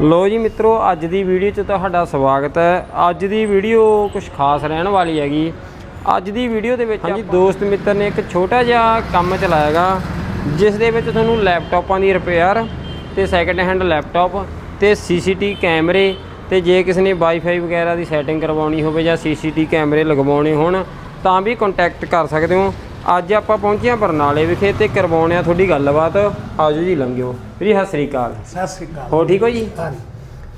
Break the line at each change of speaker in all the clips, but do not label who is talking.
ਲੋ ਜੀ ਮਿੱਤਰੋ ਅੱਜ ਦੀ ਵੀਡੀਓ 'ਚ ਤੁਹਾਡਾ ਸਵਾਗਤ ਹੈ। ਅੱਜ ਦੀ ਵੀਡੀਓ ਕੁਝ ਖਾਸ ਰਹਿਣ ਵਾਲੀ ਹੈਗੀ। ਅੱਜ ਦੀ ਵੀਡੀਓ ਦੇ ਵਿੱਚ ਹਾਂਜੀ ਦੋਸਤ ਮਿੱਤਰ ਨੇ ਇੱਕ ਛੋਟਾ ਜਿਹਾ ਕੰਮ ਚਲਾਇਆਗਾ ਜਿਸ ਦੇ ਵਿੱਚ ਤੁਹਾਨੂੰ ਲੈਪਟਾਪਾਂ ਦੀ ਰਿਪੇਅਰ ਤੇ ਸੈਕੰਡ ਹੈਂਡ ਲੈਪਟਾਪ ਤੇ ਸੀਸੀਟੀ ਕੈਮਰੇ ਤੇ ਜੇ ਕਿਸੇ ਨੇ ਵਾਈਫਾਈ ਵਗੈਰਾ ਦੀ ਸੈਟਿੰਗ ਕਰਵਾਉਣੀ ਹੋਵੇ ਜਾਂ ਸੀਸੀਟੀ ਕੈਮਰੇ ਲਗਵਾਉਣੇ ਹੋਣ ਤਾਂ ਵੀ ਕੰਟੈਕਟ ਕਰ ਸਕਦੇ ਹੋ। ਅੱਜ ਆਪਾਂ ਪਹੁੰਚੇ ਹਾਂ ਬਰਨਾਲੇ ਵਿਖੇ ਤੇ ਕਰਵਾਉਣੇ ਆ ਤੁਹਾਡੀ ਗੱਲਬਾਤ। ਆਜੋ ਜੀ ਲੰਘਿਓ। ਵੀਰੇ ਸਤਿ ਸ੍ਰੀ ਅਕਾਲ।
ਸਤਿ ਸ੍ਰੀ ਅਕਾਲ।
ਹੋ ਠੀਕ ਹੋ ਜੀ?
ਹਾਂਜੀ।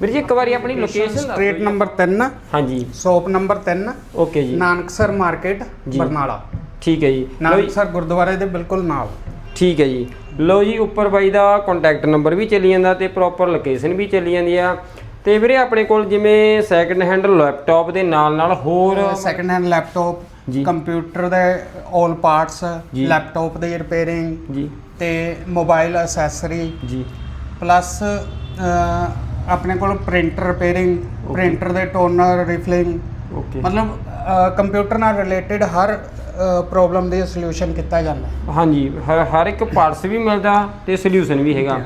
ਵੀਰ ਜੀ ਇੱਕ ਵਾਰੀ ਆਪਣੀ ਲੋਕੇਸ਼ਨ
ਸਟਰੀਟ ਨੰਬਰ 3
ਹਾਂਜੀ।
ਸ਼ੋਪ ਨੰਬਰ 3
ਓਕੇ ਜੀ।
ਨਾਨਕਸਰ ਮਾਰਕੀਟ
ਜੀ।
ਬਰਨਾਲਾ।
ਠੀਕ ਹੈ ਜੀ।
ਨਾਨਕਸਰ ਗੁਰਦੁਆਰੇ ਦੇ ਬਿਲਕੁਲ ਨਾਲ।
ਠੀਕ ਹੈ ਜੀ। ਲਓ ਜੀ ਉੱਪਰ ਬਾਈ ਦਾ ਕੰਟੈਕਟ ਨੰਬਰ ਵੀ ਚੱਲੀ ਜਾਂਦਾ ਤੇ ਪ੍ਰੋਪਰ ਲੋਕੇਸ਼ਨ ਵੀ ਚੱਲੀ ਜਾਂਦੀ ਆ। ਤੇ ਵੀਰੇ ਆਪਣੇ ਕੋਲ ਜਿਵੇਂ ਸੈਕੰਡ ਹੈਂਡ ਲੈਪਟਾਪ ਦੇ ਨਾਲ ਨਾਲ ਹੋਰ
ਸੈਕੰਡ ਹੈਂਡ ਲੈਪਟਾਪ
ਜੀ।
ਕੰਪਿਊਟਰ ਦੇ 올 ਪਾਰਟਸ
ਜੀ।
ਲੈਪਟਾਪ ਦੀ ਰਿਪੇਅਰਿੰਗ
ਜੀ।
ਤੇ ਮੋਬਾਈਲ ਐਕਸੈਸਰੀ
ਜੀ।
ਪਲੱਸ ਆਪਣੇ ਕੋਲ ਪ੍ਰਿੰਟਰ ਰਿਪੇਅਰਿੰਗ ਪ੍ਰਿੰਟਰ ਦੇ ਟੋਨਰ ਰਿਫਲਿੰਗ
ਓਕੇ
ਮਤਲਬ ਕੰਪਿਊਟਰ ਨਾਲ ਰਿਲੇਟਡ ਹਰ ਪ੍ਰੋਬਲਮ ਦੀ ਸੋਲੂਸ਼ਨ ਕੀਤਾ ਜਾਂਦਾ ਹੈ।
ਹਾਂਜੀ ਹਰ ਹਰ ਇੱਕ ਪਾਰਟਸ ਵੀ ਮਿਲਦਾ ਤੇ ਸੋਲੂਸ਼ਨ ਵੀ ਹੈਗਾ।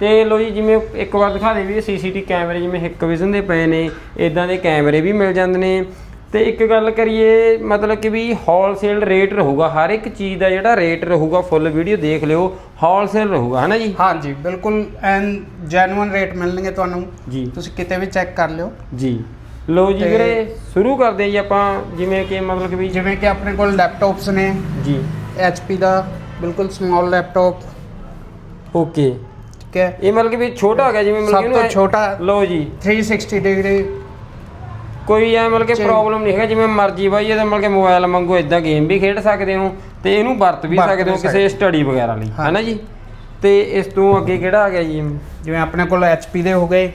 ਤੇ ਲੋ ਜੀ ਜਿਵੇਂ ਇੱਕ ਵਾਰ ਦਿਖਾ ਦੇ ਵੀ ਸੀਸੀਟੀ ਕੈਮਰੇ ਜਿਵੇਂ ਹਿੱਕ ਵਿਜ਼ਨ ਦੇ ਪਏ ਨੇ ਇਦਾਂ ਦੇ ਕੈਮਰੇ ਵੀ ਮਿਲ ਜਾਂਦੇ ਨੇ। ਤੇ ਇੱਕ ਗੱਲ ਕਰੀਏ ਮਤਲਬ ਕਿ ਵੀ ਹੋਲਸੇਲ ਰੇਟ ਰਹੂਗਾ ਹਰ ਇੱਕ ਚੀਜ਼ ਦਾ ਜਿਹੜਾ ਰੇਟ ਰਹੂਗਾ ਫੁੱਲ ਵੀਡੀਓ ਦੇਖ ਲਿਓ ਹੋਲਸੇਲ ਰਹੂਗਾ ਹਨਾ ਜੀ?
ਹਾਂਜੀ ਬਿਲਕੁਲ ਐਨ ਜੈਨੂਇਨ ਰੇਟ ਮਿਲਣਗੇ ਤੁਹਾਨੂੰ।
ਜੀ।
ਤੁਸੀਂ ਕਿਤੇ ਵੀ ਚੈੱਕ ਕਰ ਲਿਓ।
ਜੀ। ਲੋ ਜੀ ਵੀਰੇ ਸ਼ੁਰੂ ਕਰਦੇ ਹਾਂ ਜੀ ਆਪਾਂ ਜਿਵੇਂ ਕਿ ਮਤਲਬ ਕਿ ਵੀ
ਜਿਵੇਂ ਕਿ ਆਪਣੇ ਕੋਲ ਲੈਪਟਾਪਸ ਨੇ।
ਜੀ।
HP ਦਾ ਬਿਲਕੁਲ ਸਮਾਲ ਲੈਪਟਾਪ
ਓਕੇ
ਠੀਕ ਹੈ।
ਇਹ ਮਤਲਬ ਕਿ ਵੀ ਛੋਟਾ ਹੋ ਗਿਆ ਜਿਵੇਂ ਮਤਲਬ
ਸਭ ਤੋਂ ਛੋਟਾ
ਲੋ ਜੀ।
360 ਡਿਗਰੀ
ਕੋਈ ਐ ਮਤਲਬ ਕਿ। ਪ੍ਰੋਬਲਮ ਨਹੀਂ ਹੈਗਾ ਜਿਵੇਂ ਮਰਜ਼ੀ ਬਾਈ ਇਹਦਾ ਮਤਲਬ ਕਿ ਮੋਬਾਈਲ ਮੰਗੋ ਇਦਾਂ ਗੇਮ ਵੀ ਖੇਡ ਸਕਦੇ ਹੋ ਤੇ ਇਹਨੂੰ ਵਰਤ ਵੀ
ਵਰਤ
ਸਕਦੇ ਹੋ
ਵੀ
ਕਿਸੇ ਸਟੱਡੀ ਵਗੈਰਾ ਲਈ
ਹਾਂ।
ਹੈਨਾ ਜੀ? ਤੇ ਇਸ ਤੋਂ ਅੱਗੇ ਕਿਹੜਾ ਆ ਗਿਆ ਜੀ?
ਜਿਵੇਂ ਆਪਣੇ ਕੋਲ HP ਦੇ ਹੋ ਗਏ।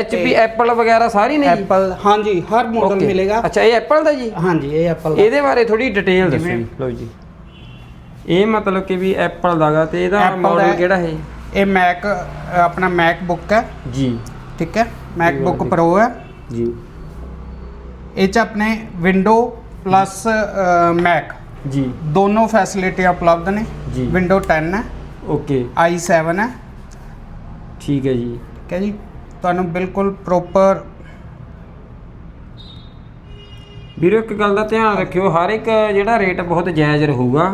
HP ਐਪਲ ਵਗੈਰਾ ਸਾਰੀ ਨੇ ਜੀ?
Apple ਹਾਂਜੀ ਹਰ ਮਾਡਲ
Okay.
ਮਿਲੇਗਾ।
ਅੱਛਾ ਇਹ ਐਪਲ ਦਾ ਜੀ?
ਹਾਂਜੀ ਇਹ ਦਾ।
ਇਹਦੇ ਬਾਰੇ ਥੋੜੀ ਡਿਟੇਲ ਦੱਸੋ
ਜਿਵੇਂ-
ਜੀ ਲਓ ਜੀ। ਇਹ ਮਤਲਬ ਕਿ ਵੀ ਐਪਲ ਦਾਗਾ ਤੇ ਇਹਦਾ
Apple ਦਾ
ਮਾਡਲ
ਹੈ।
ਕਿਹੜਾ ਹੈ?
ਇਹ ਮੈਕ ਆਪਣਾ ਮੈਕਬੁੱਕ ਹੈ।
ਜੀ।
ਠੀਕ ਹੈ? ਮੈਕਬੁੱਕ
ਵਾਲੀ।
ਪ੍ਰੋ ਹੈ।
ਜੀ।
ਇਹ ਚ ਆਪਣੇ ਵਿੰਡੋ ਪਲੱਸ ਮੈਕ
ਜੀ।
ਦੋਨੋਂ ਫੈਸਿਲਿਟੀ ਉਪਲਬਧ ਨੇ।
ਜੀ।
ਵਿੰਡੋ 10 ਹੈ।
ਓਕੇ
i7 ਹੈ।
ਠੀਕ ਹੈ ਜੀ।
ਠੀਕ ਹੈ ਜੀ? ਤੁਹਾਨੂੰ ਬਿਲਕੁਲ ਪ੍ਰੋਪਰ
ਵੀਰੋ ਇੱਕ ਗੱਲ ਦਾ ਧਿਆਨ ਰੱਖਿਓ ਹਰ ਇੱਕ ਜਿਹੜਾ ਰੇਟ ਬਹੁਤ ਜਾਇਜ਼ ਰਹੂਗਾ।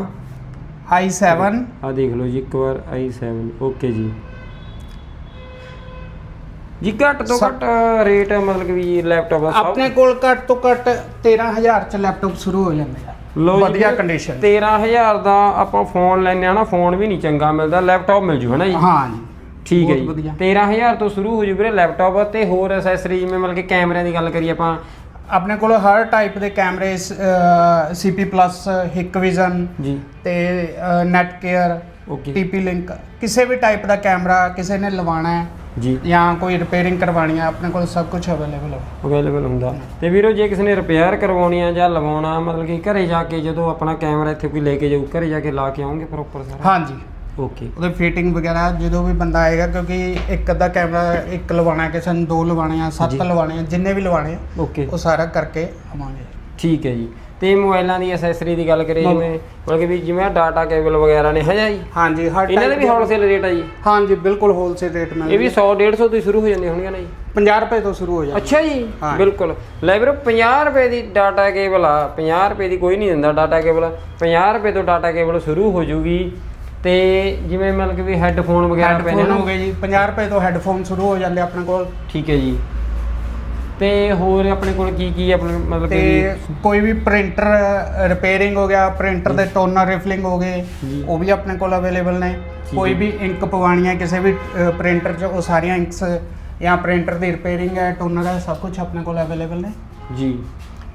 I7
ਆ ਦੇਖ ਲਓ ਜੀ ਇੱਕ ਵਾਰ i7 ਓਕੇ ਜੀ। ਜੀ ਘੱਟ ਤੋਂ ਘੱਟ ਰੇਟ ਮਤਲਬ ਕਿ ਵੀ ਲੈਪਟਾਪ ਦਾ ਸਭ
ਆਪਣੇ ਕੋਲ ਘੱਟ ਤੋਂ ਘੱਟ 13000 ਚ ਲੈਪਟਾਪ ਸ਼ੁਰੂ ਹੋ ਜਾਂਦੇ
ਜੀ
ਵਧੀਆ ਕੰਡੀਸ਼ਨ
13000 ਦਾ ਆਪਾਂ ਫੋਨ ਲੈਣੇ ਆ ਨਾ ਫੋਨ ਵੀ ਨਹੀਂ ਚੰਗਾ ਮਿਲਦਾ ਲੈਪਟਾਪ ਮਿਲ ਜੂ ਹੈ ਨਾ ਜੀ?
ਹਾਂ ਜੀ।
ਠੀਕ ਹੈ ਜੀ।
ਵਧੀਆ।
13000 ਤੋਂ ਸ਼ੁਰੂ ਹੋ ਜੂ ਵੀਰੇ ਲੈਪਟਾਪ ਤੇ ਹੋਰ ਐਕਸੈਸਰੀ ਜਿਵੇਂ ਮਤਲਬ ਕਿ ਕੈਮਰਿਆਂ ਦੀ ਗੱਲ ਕਰੀਏ ਆਪਾਂ
ਆਪਣੇ ਕੋਲ ਹਰ ਟਾਈਪ ਦੇ ਕੈਮਰੇ ਸੀਪੀ ਪਲੱਸ ਹਿਕ ਵਿਜ਼ਨ
ਜੀ।
ਤੇ net care
okay
TP link ਕਿਸੇ ਵੀ ਟਾਈਪ ਦਾ ਕੈਮਰਾ ਕਿਸੇ ਨੇ ਲਵਾਉਣਾ ਹੈ
ਜੀ।
ਜਾਂ ਕੋਈ ਰਿਪੇਅਰਿੰਗ ਕਰਵਾਉਣੀ ਹੈ ਆਪਣੇ ਕੋਲ ਸਭ ਕੁਝ ਅਵੇਲੇਬਲ ਹੈ।
ਅਵੇਲੇਬਲ ਹੁੰਦਾ। ਤੇ ਵੀਰੋ ਜੇ ਕਿਸੇ ਨੇ ਰਿਪੇਅਰ ਕਰਵਾਉਣੀ ਆ ਜਾਂ ਲਵਾਉਣਾ ਮਤਲਬ ਕਿ ਘਰੇ ਜਾ ਕੇ ਜਦੋਂ ਆਪਣਾ ਕੈਮਰਾ ਇੱਥੇ ਕੋਈ ਲੈ ਕੇ ਜਾਊ ਘਰੇ ਜਾ ਕੇ ਲਾ ਕੇ ਆਉਂਗੇ ਪ੍ਰੋਪਰ ਸਾਰਾ?
ਹਾਂਜੀ।
ਓਕੇ
ਉਹਦੇ ਫਿਟਿੰਗ ਵਗੈਰਾ ਜਦੋਂ ਵੀ ਬੰਦਾ ਆਏਗਾ ਕਿਉਂਕਿ ਇੱਕ ਅੱਧਾ ਕੈਮਰਾ ਇੱਕ ਲਵਾਉਣਾ ਹੈ, ਕਿਸੇ ਨੂੰ ਦੋ ਲਵਾਉਣੇ ਆ ਸੱਤ
ਜੀ।
ਲਵਾਉਣੇ ਆ ਜਿੰਨੇ ਵੀ ਲਵਾਉਣੇ ਆ
ਓਕੇ
ਉਹ ਸਾਰਾ ਕਰਕੇ ਆਵਾਂਗੇ।
ਠੀਕ ਹੈ ਜੀ। ਤੇ ਮੋਬਾਈਲਾਂ ਦੀ ਐਕਸੈਸਰੀ ਦੀ ਗੱਲ ਕਰੀਏ ਜਿਵੇਂ ਮਤਲਬ ਕਿ ਵੀ ਜਿਵੇਂ ਡਾਟਾ ਕੇਬਲ ਵਗੈਰਾ ਨੇ ਹਜਾ ਜੀ?
ਹਾਂਜੀ ਹਰ
ਇਹਨਾਂ ਦੇ ਵੀ ਹੋਲਸੇਲ ਰੇਟ ਆ ਜੀ?
ਹਾਂਜੀ ਬਿਲਕੁਲ ਹੋਲਸੇਲ ਰੇਟ ਮਿਲਦਾ
ਇਹ ਵੀ 100 150 ਤੋਂ ਸ਼ੁਰੂ ਹੋ ਜਾਂਦੇ ਹੋਣਗੇ ਨਾ ਜੀ?
50 ਰੁਪਏ ਤੋਂ ਸ਼ੁਰੂ ਹੋ ਜਾਂਦਾ।
ਅੱਛਾ ਜੀ
ਹਾਂ।
ਬਿਲਕੁਲ। ਲੈ ਵੀਰੋ 50 ਰੁਪਏ ਦੀ ਡਾਟਾ ਕੇਬਲ ਆ 50 ਰੁਪਏ ਦੀ ਕੋਈ ਨਹੀਂ ਦਿੰਦਾ ਡਾਟਾ ਕੇਬਲ 50 ਰੁਪਏ ਤੋਂ ਡਾਟਾ ਕੇਬਲ ਸ਼ੁਰੂ ਹੋ ਜੂਗੀ। ਤੇ ਜਿਵੇਂ ਮਤਲਬ ਕਿ ਵੀ ਹੈੱਡਫੋਨ ਵਗੈਰਾ ਨੇ
ਹੈੱਡਫੋਨ ਹੋ ਗਏ ਜੀ 50 ਰੁਪਏ ਤੋਂ ਹੈੱਡਫੋਨ ਸ਼ੁਰੂ ਹੋ ਜਾਂਦੇ ਆਪਣੇ ਕੋਲ।
ਠੀਕ ਹੈ ਜੀ। ਤੇ ਹੋਰ ਆਪਣੇ ਕੋਲ ਕੀ ਕੀ ਆਪਣੇ ਮਤਲਬ
ਤੇ
ਕਿ
ਕੋਈ ਵੀ ਪ੍ਰਿੰਟਰ ਰਿਪੇਅਰਿੰਗ ਹੋ ਗਿਆ ਪ੍ਰਿੰਟਰ ਦੇ ਟੋਨਰ ਰਿਫਲਿੰਗ ਹੋ ਗਏ
ਜੀ।
ਉਹ ਵੀ ਆਪਣੇ ਕੋਲ ਅਵੇਲੇਬਲ ਨੇ। ਕੋਈ। ਵੀ ਇੰਕ ਪਵਾਉਣੀ ਹੈ ਕਿਸੇ ਵੀ ਪ੍ਰਿੰਟਰ 'ਚ ਉਹ ਸਾਰੀਆਂ ਇੰਕਸ ਜਾਂ ਪ੍ਰਿੰਟਰ ਦੀ ਰਿਪੇਅਰਿੰਗ ਹੈ ਟੋਨਰ ਹੈ ਸਭ ਕੁਝ ਆਪਣੇ ਕੋਲ ਅਵੇਲੇਬਲ ਨੇ।
ਜੀ।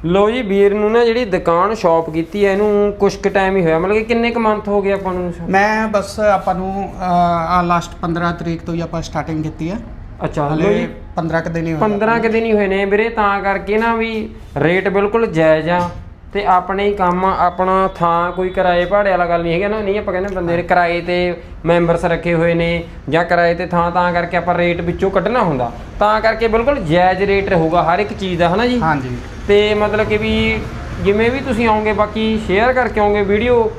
ਲੋ ਜੀ ਵੀਰ ਨੂੰ ਨਾ ਜਿਹੜੀ ਦੁਕਾਨ ਸ਼ਾਪ ਕੀਤੀ ਹੈ ਇਹਨੂੰ ਕੁਛ ਕੁ ਟਾਈਮ ਹੀ ਹੋਇਆ। ਮਤਲਬ ਕਿ ਕਿੰਨੇ ਕੁ ਮੰਥ ਹੋ ਗਏ ਆਪਾਂ ਨੂੰ?
ਮੈਂ ਬਸ ਆਪਾਂ ਨੂੰ ਆ ਲਾਸਟ 15 ਤਰੀਕ ਤੋਂ ਹੀ ਆਪਾਂ ਸਟਾਰਟਿੰਗ ਕੀਤੀ ਹੈ।
ਅੱਛਾ ਲੋ
ਹਲੇ
ਜੀ।
15 ਕੁ ਦਿਨ ਹੀ ਹੋਏ
15 ਕੁ ਦਿਨ ਹੀ ਹੋਏ ਨੇ ਵੀਰੇ ਤਾਂ ਕਰਕੇ ਨਾ ਵੀ ਰੇਟ ਬਿਲਕੁਲ ਜਾਇਜ਼ ਆ। ਤੇ ਆਪਣੇ ਹੀ ਕੰਮ ਆਪਣਾ ਥਾਂ ਕੋਈ ਕਿਰਾਏ ਭਾੜੇ ਵਾਲਾ ਗੱਲ ਨਹੀਂ ਹੈਗਾ ਨਾ ਨਹੀਂ ਆਪਾਂ ਕਹਿੰਦੇ ਬੰਦੇ ਨੇ ਕਿਰਾਏ ਤੇ ਮੈਂਬਰਸ ਰੱਖੇ ਹੋਏ ਨੇ ਜਾਂ ਕਿਰਾਏ ਤੇ ਥਾਂ ਤਾਂ ਕਰਕੇ ਆਪਾਂ ਰੇਟ ਵਿੱਚੋਂ ਕੱਢਣਾ ਹੁੰਦਾ। ਤਾਂ ਕਰਕੇ ਬਿਲਕੁਲ ਜਾਇਜ਼ ਰੇਟ ਰਹੂਗਾ ਹਰ ਇੱਕ ਚੀਜ਼ ਦਾ ਹਨਾ ਜੀ?
ਹਾਂਜੀ।
ਤੇ ਮਤਲਬ ਕਿ ਵੀ ਜਿਵੇਂ ਵੀ ਤੁਸੀਂ ਆਓਗੇ ਬਾਕੀ ਸ਼ੇਅਰ ਕਰਕੇ ਆਓਗੇ ਵੀਡੀਓ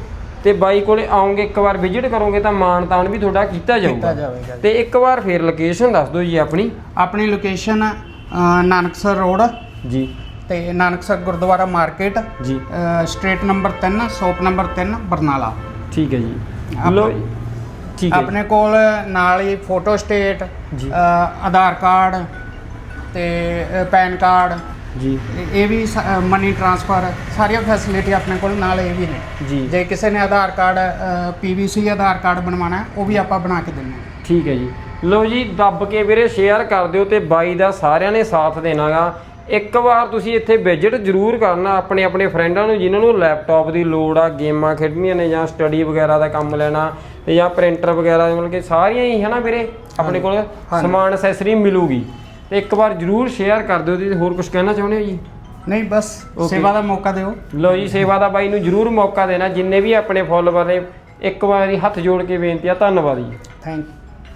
ਤੇ ਬਾਈ ਕੋਲੇ ਆਉਂਗੇ ਇੱਕ ਵਾਰ ਵਿਜ਼ਿਟ ਕਰੋਗੇ ਤਾਂ ਮਾਣ ਤਾਣ ਵੀ ਤੁਹਾਡਾ ਕੀਤਾ
ਕੀਤਾ
ਜਾਊਗਾ
ਜਾਵੇਗਾ ਜੀ।
ਤੇ ਇੱਕ ਵਾਰ ਫੇਰ ਲੋਕੇਸ਼ਨ ਦੱਸ ਦਿਓ ਜੀ ਆਪਣੀ।
ਆਪਣੀ ਲੋਕੇਸ਼ਨ ਨਾਨਕਸਰ ਰੋਡ
ਜੀ।
ਤੇ ਨਾਨਕਸਰ ਗੁਰਦੁਆਰਾ ਮਾਰਕੀਟ
ਜੀ।
Street number 3 shop number 3 Barnala.
ਠੀਕ ਹੈ ਜੀ। ਲੋ ਠੀਕ ਹੈ।
ਆਪਣੇ ਕੋਲ ਨਾਲ ਹੀ ਫੋਟੋ ਸਟੇਟ
ਜੀ।
ਆਧਾਰ ਕਾਰਡ ਤੇ ਪੈਨ ਕਾਰਡ।
ਜੀ।
ਇਹ- ਵੀ ਮਨੀ ਟ੍ਰਾਂਸਫਰ ਸਾਰੀਆਂ ਫੈਸਿਲਿਟੀ ਆਪਣੇ ਕੋਲ ਨਾਲ ਇਹ ਵੀ ਨੇ।
ਜੀ।
ਜੇ ਕਿਸੇ ਨੇ Aadhaar card PVC Aadhaar card ਬਣਵਾਉਣਾ ਹੈ ਉਹ ਵੀ ਆਪਾਂ ਬਣਾ ਕੇ ਦਿੰਦੇ ਹਾਂ।
ਠੀਕ ਹੈ ਜੀ। ਲੋ ਜੀ ਦੱਬ ਕੇ ਵੀਰੇ ਸ਼ੇਅਰ ਕਰ ਦਿਓ ਤੇ ਬਾਈ ਦਾ ਸਾਰਿਆਂ ਨੇ ਸਾਥ ਦੇਣਾਗਾ ਇੱਕ ਵਾਰ ਤੁਸੀਂ ਇੱਥੇ ਵਿਜ਼ਿਟ ਜ਼ਰੂਰ ਕਰਨਾ ਆਪਣੇ ਆਪਣੇ ਫਰੈਂਡਾਂ ਨੂੰ ਜਿਨ੍ਹਾਂ ਨੂੰ ਲੈਪਟਾਪ ਦੀ ਲੋੜ ਆ ਗੇਮਾਂ ਖੇਡਣੀਆਂ ਨੇ ਜਾਂ ਸਟੱਡੀ ਵਗੈਰਾ ਦਾ ਕੰਮ ਲੈਣਾ ਤੇ ਜਾਂ ਪ੍ਰਿੰਟਰ ਵਗੈਰਾ ਮਤਲਬ ਕਿ ਸਾਰੀਆਂ ਹੀ ਹਨਾ ਵੀਰੇ ਆਪਣੇ ਕੋਲ ਸਮਾਨ ਅਸੈਸਰੀ ਮਿਲੂਗੀ। ਤੇ ਇੱਕ ਵਾਰ ਜ਼ਰੂਰ ਸ਼ੇਅਰ ਕਰ ਦਿਓ ਤੇ ਹੋਰ ਕੁਝ ਕਹਿਣਾ ਚਾਹੁੰਦੇ ਹੋ ਜੀ?
ਨਹੀਂ ਬਸ. ਸੇਵਾ ਦਾ ਮੌਕਾ ਦਿਓ।
ਲੋ ਜੀ ਸੇਵਾ ਦਾ ਬਾਈ ਨੂੰ ਜ਼ਰੂਰ ਮੌਕਾ ਦੇਣਾ ਜਿੰਨੇ ਵੀ ਆਪਣੇ ਫੋਲੋਵਰ ਨੇ ਇੱਕ ਵਾਰੀ ਹੱਥ ਜੋੜ ਕੇ ਬੇਨਤੀ ਆ ਧੰਨਵਾਦ ਜੀ।
ਥੈਂਕ